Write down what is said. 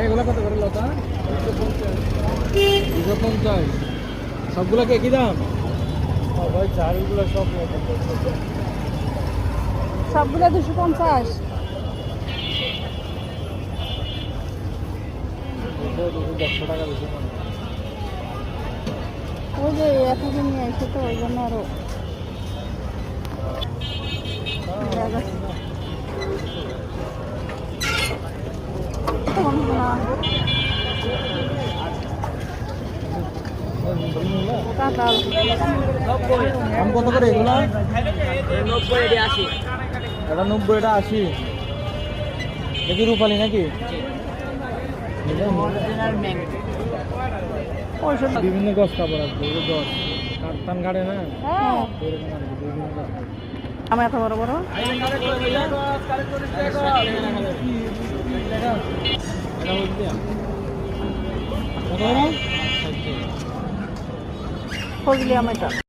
এগুলো কত করে লতা? দুশো পঞ্চাশ। সবগুলো কি একই দাম? ভাই চালগুলো সব সবগুলো দুশো পঞ্চাশ। দেড়শো টাকা বেশি ওই যে এতদিন নিয়ে এসে তো ওই জন্য আরও। দাম কত করে এগুলো? নব্বই এটি আশি এটা নব্বই এটা আশি। দেখি রূপালি নাকি? বিভিন্ন গছ কাপড় আছে গছ। গাড়ে না? হ্যাঁ। আমার এত বড় বড়। এটা বলছি